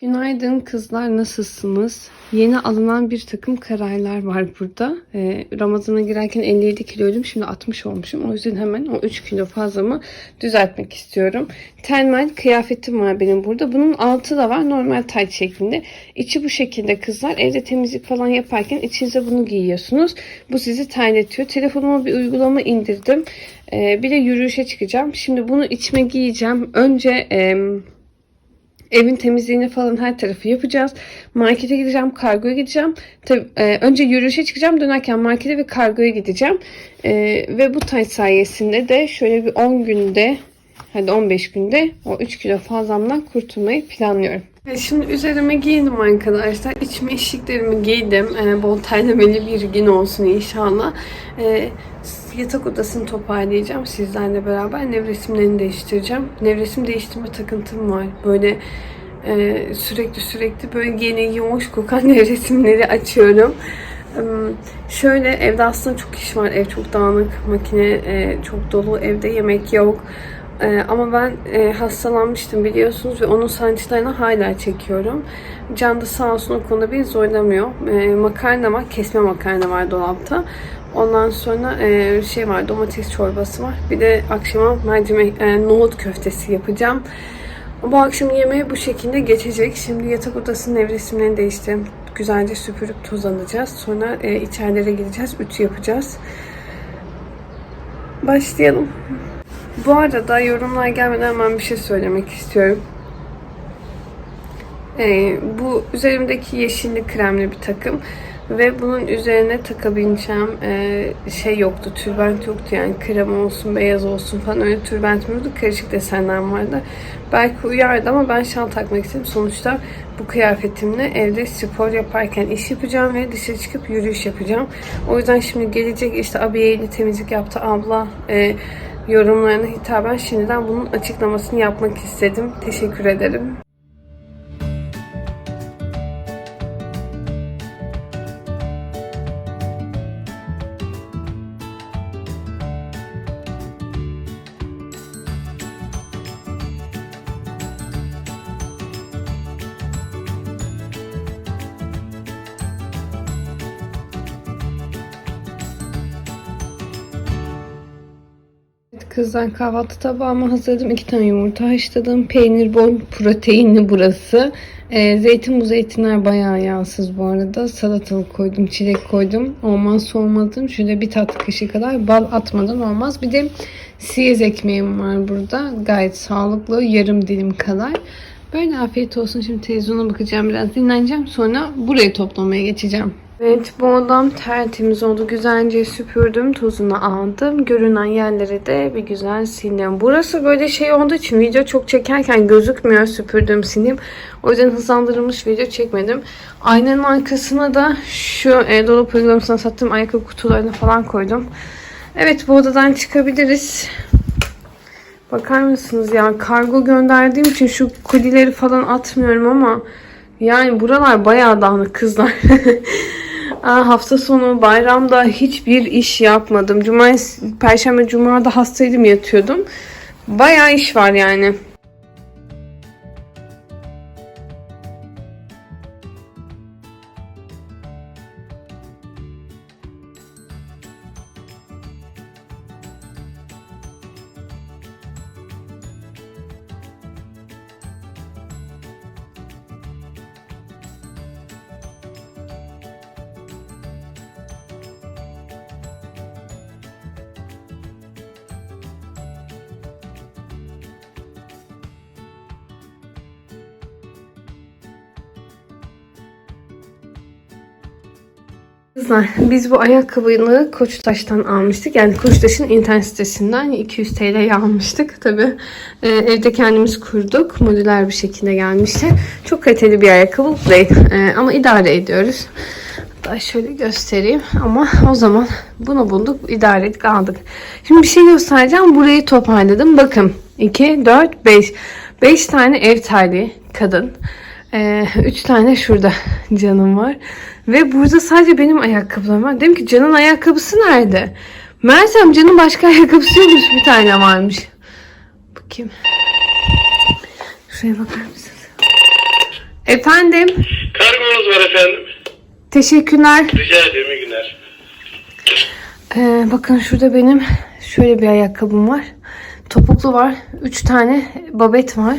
Günaydın kızlar nasılsınız? Yeni alınan bir takım kararlar var burada. Ee, Ramazan'a girerken 57 kiloydum şimdi 60 olmuşum. O yüzden hemen o 3 kilo fazlamı düzeltmek istiyorum. Termal kıyafetim var benim burada. Bunun altı da var normal tayt şeklinde. İçi bu şekilde kızlar. Evde temizlik falan yaparken içinize bunu giyiyorsunuz. Bu sizi terletiyor. Telefonuma bir uygulama indirdim. Ee, bir de yürüyüşe çıkacağım. Şimdi bunu içime giyeceğim. Önce... em, Evin temizliğini falan her tarafı yapacağız. Markete gideceğim, kargoya gideceğim. Tabii, e, önce yürüyüşe çıkacağım. Dönerken markete ve kargoya gideceğim. E, ve bu tay sayesinde de şöyle bir 10 günde, hadi 15 günde o 3 kilo fazlamdan kurtulmayı planlıyorum. Şimdi üzerime giyindim arkadaşlar. İçme eşliklerimi giydim. E, bol terlemeli bir gün olsun inşallah. E, yatak odasını toparlayacağım sizlerle beraber. Nevresimlerini değiştireceğim. Nevresim değiştirme takıntım var. Böyle e, sürekli sürekli böyle yeni yoğuş kokan nevresimleri açıyorum. E, şöyle evde aslında çok iş var. Ev çok dağınık. Makine e, çok dolu. Evde yemek yok. Ee, ama ben e, hastalanmıştım biliyorsunuz ve onun sancılarını hala çekiyorum. Can da sağ olsun o konuda beni zorlamıyor. Makarna var, kesme makarna var dolapta. Ondan sonra e, şey var, domates çorbası var. Bir de akşama mercimek, e, nohut köftesi yapacağım. Bu akşam yemeği bu şekilde geçecek. Şimdi yatak odasının nevresimlerini değiştirdim. Güzelce süpürüp toz alacağız. Sonra e, içerilere gideceğiz, ütü yapacağız. Başlayalım. Bu arada yorumlar gelmeden hemen bir şey söylemek istiyorum. Ee, bu üzerimdeki yeşilli kremli bir takım ve bunun üzerine takabileceğim e, şey yoktu, tülbent yoktu yani krem olsun, beyaz olsun falan öyle tülbent yoktu, karışık desenler vardı. Belki uyardı ama ben şal takmak istedim. Sonuçta bu kıyafetimle evde spor yaparken iş yapacağım ve dışarı çıkıp yürüyüş yapacağım. O yüzden şimdi gelecek işte abiyeyle temizlik yaptı abla, e, yorumlarına hitaben şimdiden bunun açıklamasını yapmak istedim. Teşekkür ederim. Kızlar kahvaltı tabağımı hazırladım. İki tane yumurta haşladım. Peynir bol proteinli burası. Ee, zeytin bu zeytinler bayağı yağsız bu arada. Salatalık koydum, çilek koydum. Olmazsa olmadım. Şöyle bir tatlı kaşığı kadar bal atmadan olmaz. Bir de siyez ekmeğim var burada. Gayet sağlıklı. Yarım dilim kadar. Böyle afiyet olsun. Şimdi televizyona bakacağım. Biraz dinleneceğim. Sonra burayı toplamaya geçeceğim. Evet bu odam tertemiz oldu. Güzelce süpürdüm. Tozunu aldım. Görünen yerleri de bir güzel sildim. Burası böyle şey olduğu için video çok çekerken gözükmüyor süpürdüğüm silim. O yüzden hızlandırılmış video çekmedim. Aynanın arkasına da şu e, dolap uygulamasına sattığım ayakkabı kutularını falan koydum. Evet bu odadan çıkabiliriz. Bakar mısınız ya kargo gönderdiğim için şu kolileri falan atmıyorum ama yani buralar bayağı dağınık kızlar. Aa, hafta sonu bayramda hiçbir iş yapmadım. Cumartesi, Perşembe, Cuma'da hastaydım yatıyordum. Bayağı iş var yani. Kızlar biz bu ayakkabıyı Koçtaş'tan almıştık. Yani Koçtaş'ın internet sitesinden 200 TL'ye almıştık. Tabi evde kendimiz kurduk. Modüler bir şekilde gelmişti. Çok kaliteli bir ayakkabı değil. E, ama idare ediyoruz. Hatta şöyle göstereyim. Ama o zaman bunu bulduk. idare ettik aldık. Şimdi bir şey göstereceğim. Burayı toparladım. Bakın 2, 4, 5. 5 tane ev terliği kadın. 3 ee, tane şurada canım var. Ve burada sadece benim ayakkabılarım var. Dedim ki Can'ın ayakkabısı nerede? Meğersem Can'ın başka ayakkabısı yokmuş. Bir tane varmış. Bakayım. Şuraya bakar mısınız? Efendim. Kargonuz var efendim. Teşekkürler. Rica ederim iyi günler. Ee, bakın şurada benim şöyle bir ayakkabım var. Topuklu var. 3 tane babet var.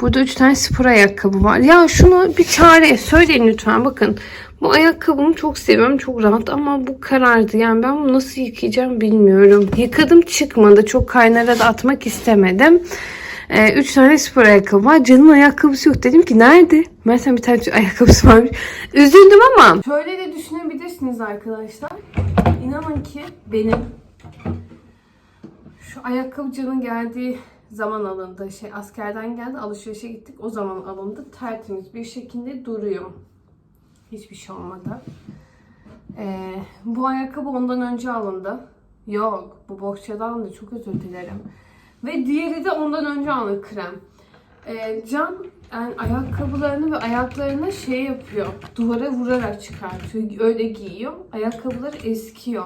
Burada 3 tane spor ayakkabı var. Ya şunu bir çare söyleyin lütfen. Bakın bu ayakkabımı çok seviyorum. Çok rahat ama bu karardı. Yani ben bunu nasıl yıkayacağım bilmiyorum. Yıkadım çıkmadı. Çok kaynara da atmak istemedim. 3 tane spor ayakkabı var. Canım ayakkabısı yok. Dedim ki nerede? Meğersem bir tane ayakkabısı varmış. Üzüldüm ama. Şöyle de düşünebilirsiniz arkadaşlar. İnanın ki benim şu ayakkabıcının geldiği zaman alındı. Şey askerden geldi alışverişe gittik o zaman alındı. Tertemiz bir şekilde duruyor. Hiçbir şey olmadı. Ee, bu ayakkabı ondan önce alındı. Yok bu bohçadan alındı çok özür dilerim. Ve diğeri de ondan önce alındı krem. Ee, Can yani ayakkabılarını ve ayaklarını şey yapıyor. Duvara vurarak çıkartıyor. Öyle giyiyor. Ayakkabıları eskiyor.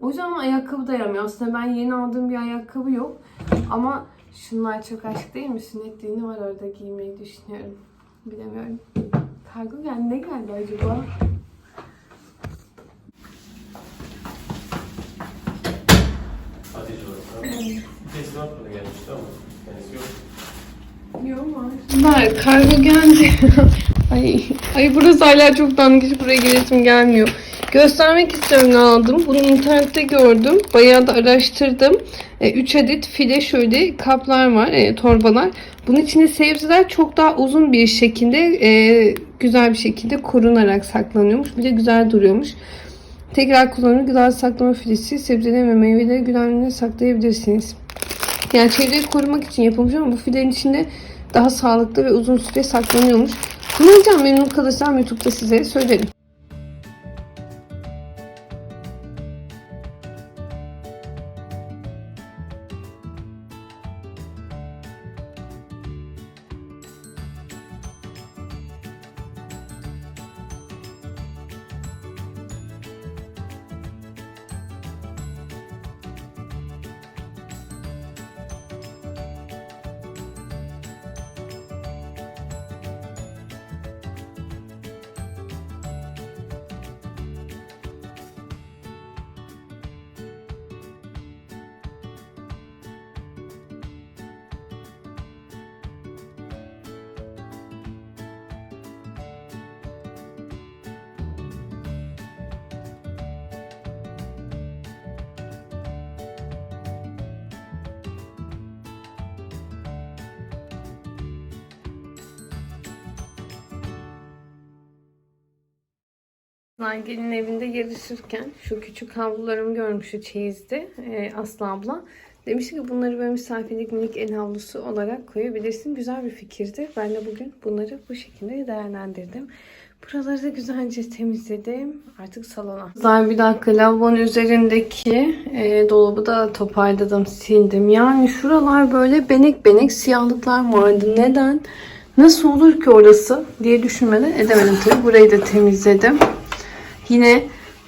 O yüzden ayakkabı dayanmıyor. Aslında ben yeni aldığım bir ayakkabı yok. Ama şunlar çok aşk değil mi? Sünnet düğünü var orada giymeyi düşünüyorum. Bilemiyorum. Kargo geldi. Ne geldi acaba? Hatice gelmişti ama kendisi yok. Yok var. Var kargo geldi. ay, ay burası hala çok dandik. Buraya giresim gelmiyor. Göstermek istiyorum ne aldım. Bunu internette gördüm. Bayağı da araştırdım. 3 adet file şöyle kaplar var. e, torbalar. Bunun içinde sebzeler çok daha uzun bir şekilde e, güzel bir şekilde korunarak saklanıyormuş. Bir de güzel duruyormuş. Tekrar kullanılır gıda saklama filesi, sebzeleri ve meyveleri güvenliğine saklayabilirsiniz. Yani çevreyi korumak için yapılmış ama bu filenin içinde daha sağlıklı ve uzun süre saklanıyormuş. Kullanacağım memnun kalırsam YouTube'da size söylerim. Nagi'nin evinde yarışırken şu küçük havlularımı görmüştü çeyizde e, Aslı abla. Demişti ki bunları böyle misafirlik minik el havlusu olarak koyabilirsin. Güzel bir fikirdi. Ben de bugün bunları bu şekilde değerlendirdim. Buraları da güzelce temizledim. Artık salona. Güzel bir dakika lavabonun üzerindeki e, dolabı da toparladım, sildim. Yani şuralar böyle benek benek siyahlıklar vardı. Neden? Nasıl olur ki orası diye düşünmeden edemedim tabii. Burayı da temizledim. Yine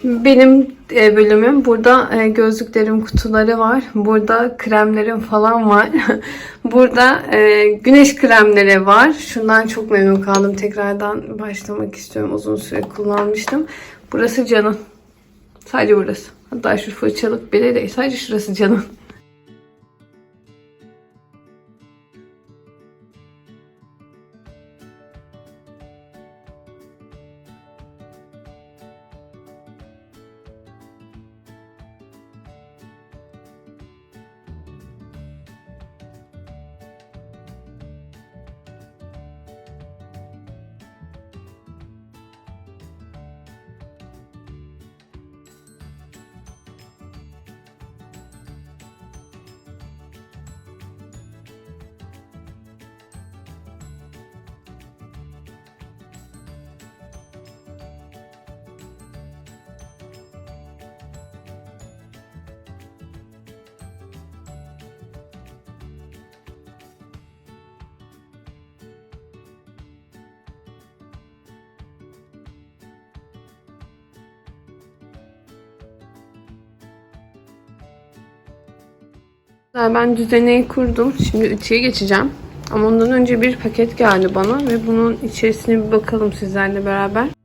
benim e, bölümüm. Burada e, gözlüklerim kutuları var. Burada kremlerim falan var. Burada e, güneş kremleri var. Şundan çok memnun kaldım. Tekrardan başlamak istiyorum. Uzun süre kullanmıştım. Burası canım. Sadece burası. Hatta şu fırçalık bile değil. Sadece şurası canım. Ben düzeneyi kurdum. Şimdi ütüye geçeceğim. Ama ondan önce bir paket geldi bana ve bunun içerisine bir bakalım sizlerle beraber.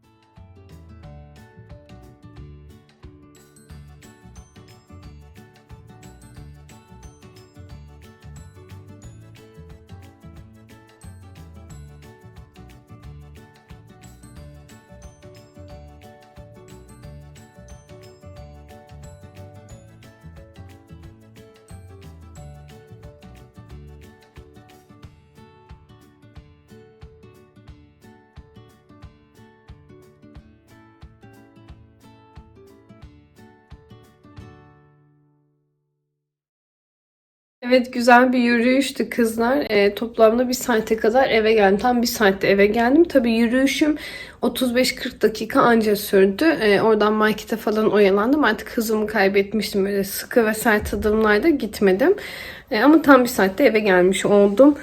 Evet güzel bir yürüyüştü kızlar. Ee, toplamda bir saate kadar eve geldim. Tam bir saatte eve geldim. Tabii yürüyüşüm 35-40 dakika anca sürdü. Ee, oradan markete falan oyalandım. Artık hızımı kaybetmiştim. Böyle sıkı ve sert adımlarla gitmedim. Ee, ama tam bir saatte eve gelmiş oldum.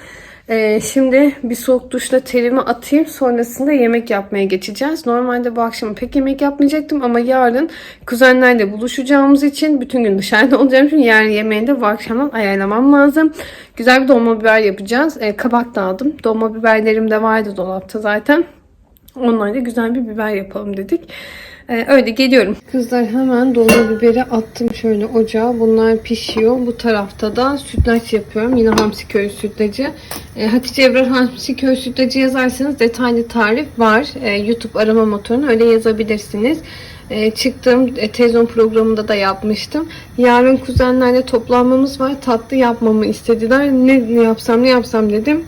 Ee, şimdi bir soğuk duşla terimi atayım. Sonrasında yemek yapmaya geçeceğiz. Normalde bu akşam pek yemek yapmayacaktım ama yarın kuzenlerle buluşacağımız için bütün gün dışarıda olacağım için yarın yemeğini de bu akşamdan ayarlamam lazım. Güzel bir dolma biber yapacağız. Ee, kabak da aldım. Dolma biberlerim de vardı dolapta zaten. Onlarla güzel bir biber yapalım dedik. Ee, öyle geliyorum. Kızlar hemen dolma biberi attım şöyle ocağa. Bunlar pişiyor. Bu tarafta da sütlaç yapıyorum. Yine Hamsiköy sütlacı. Ee, Hatice Ebrar Hamsiköy sütlacı yazarsanız detaylı tarif var. Ee, YouTube arama motoruna öyle yazabilirsiniz. Ee, çıktığım e, televizyon programında da yapmıştım. Yarın kuzenlerle toplanmamız var. Tatlı yapmamı istediler. Ne, ne yapsam ne yapsam dedim.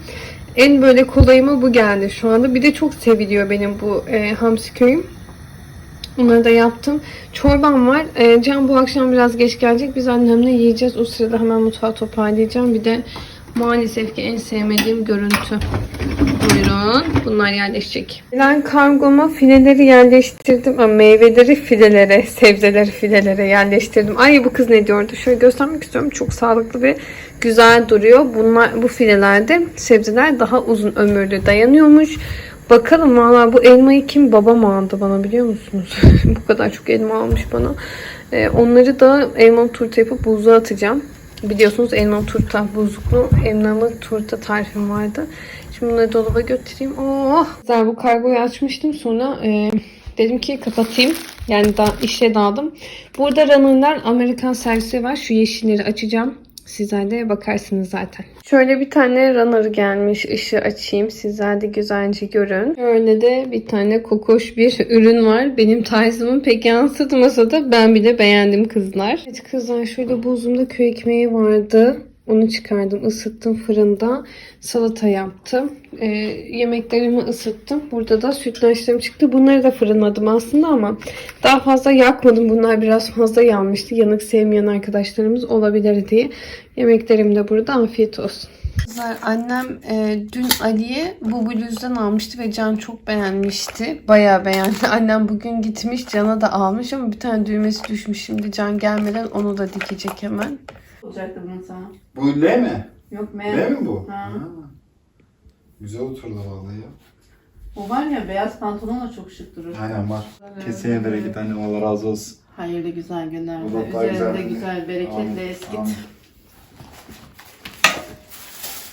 En böyle kolayıma bu geldi şu anda. Bir de çok seviliyor benim bu e, hamsi köyüm. Onları da yaptım. Çorbam var. E, Can bu akşam biraz geç gelecek. Biz annemle yiyeceğiz. O sırada hemen mutfağı toparlayacağım. Bir de maalesef ki en sevmediğim görüntü. Buyurun. Bunlar yerleşecek. Ben kargoma fileleri yerleştirdim. Ama meyveleri filelere, sebzeleri filelere yerleştirdim. Ay bu kız ne diyordu? Şöyle göstermek istiyorum. Çok sağlıklı ve güzel duruyor. Bunlar bu filelerde sebzeler daha uzun ömürlü dayanıyormuş. Bakalım valla bu elmayı kim babam aldı bana biliyor musunuz? bu kadar çok elma almış bana. Ee, onları da elmalı turta yapıp buzluğa atacağım. Biliyorsunuz elmalı turta buzluklu elmalı turta tarifim vardı. Şimdi bunları dolaba götüreyim. Oh! Güzel bu kargoyu açmıştım sonra e, dedim ki kapatayım. Yani da işe daldım. Burada runner'lar Amerikan servisi var. Şu yeşilleri açacağım. Sizler de bakarsınız zaten. Şöyle bir tane runner gelmiş. Işığı açayım. Sizler de güzelce görün. Şöyle de bir tane kokoş bir ürün var. Benim tarzımın pek yansıtmasa da ben bile beğendim kızlar. Evet kızlar şöyle buzumda köy ekmeği vardı. Onu çıkardım, ısıttım fırında. Salata yaptım. Ee, yemeklerimi ısıttım. Burada da sütlaçlarım çıktı. Bunları da fırınladım aslında ama daha fazla yakmadım. Bunlar biraz fazla yanmıştı. Yanık sevmeyen arkadaşlarımız olabilir diye. Yemeklerim de burada. Afiyet olsun. Annem e, dün Ali'ye bu bluzdan almıştı ve Can çok beğenmişti. Bayağı beğendi. Annem bugün gitmiş Can'a da almış ama bir tane düğmesi düşmüş. Şimdi Can gelmeden onu da dikecek hemen. Olacaktı bunun sana. Bu L mi? Yok L meğer. mi bu? Ha. Güzel oturdu vallahi ya. O var ya beyaz pantolon da çok şık durur. Aynen var. Keseye bereket annem Allah razı olsun. Hayırlı güzel daha Üzerinde güzel. güzel, bereketli Amin. eskit. Amin.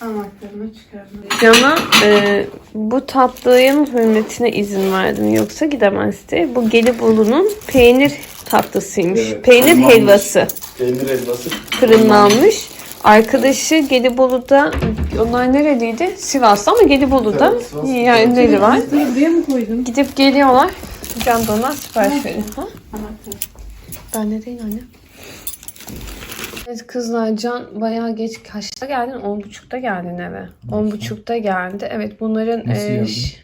Anahtarını çıkardım. Can'a e, bu tatlının hürmetine izin verdim. Yoksa gidemezdi. Bu Gelibolu'nun peynir tatlısıymış. Evet, peynir fırınlanmış. helvası. Peynir helvası. fırınlanmış. Arkadaşı Gelibolu'da, onlar nereliydi? Sivas'ta ama Gelibolu'da Evet, Sivas'ta. yerleri var. Buraya mı koydun? Gidip geliyorlar. Can da ona sipariş veriyor. Ha? Ben de değil anne. Evet kızlar Can bayağı geç kaçta geldin? 10.30'da geldin eve. 10.30'da geldi. Evet bunların Nasıl e, geldin? ş-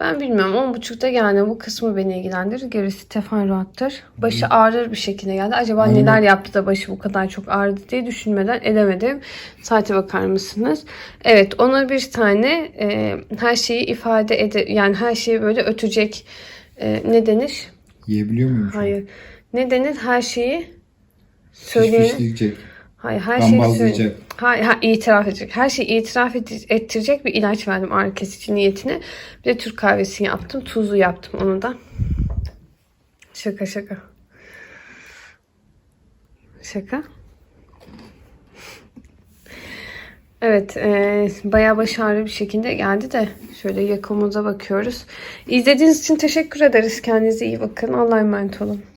ben bilmiyorum 10.30'da geldi. Bu kısmı beni ilgilendirir. Gerisi teferruattır. Başı ağrır bir şekilde geldi. Acaba Aynen. neler yaptı da başı bu kadar çok ağrıdı diye düşünmeden edemedim. Saate bakar mısınız? Evet ona bir tane e, her şeyi ifade ede yani her şeyi böyle ötecek e, ne denir? Yiyebiliyor muyum? Hayır. Ne denir? Her şeyi söyleyene. Fişfişleyecek. Hayır her şeyi. Hayır, ha, itiraf edecek. Her şeyi itiraf et- ettirecek bir ilaç verdim ağrı kesici niyetine. Bir de Türk kahvesi yaptım. Tuzlu yaptım onu da. Şaka şaka. Şaka. Evet, e, bayağı başarılı bir şekilde geldi de şöyle yakımıza bakıyoruz. İzlediğiniz için teşekkür ederiz. Kendinize iyi bakın. Allah'a emanet olun.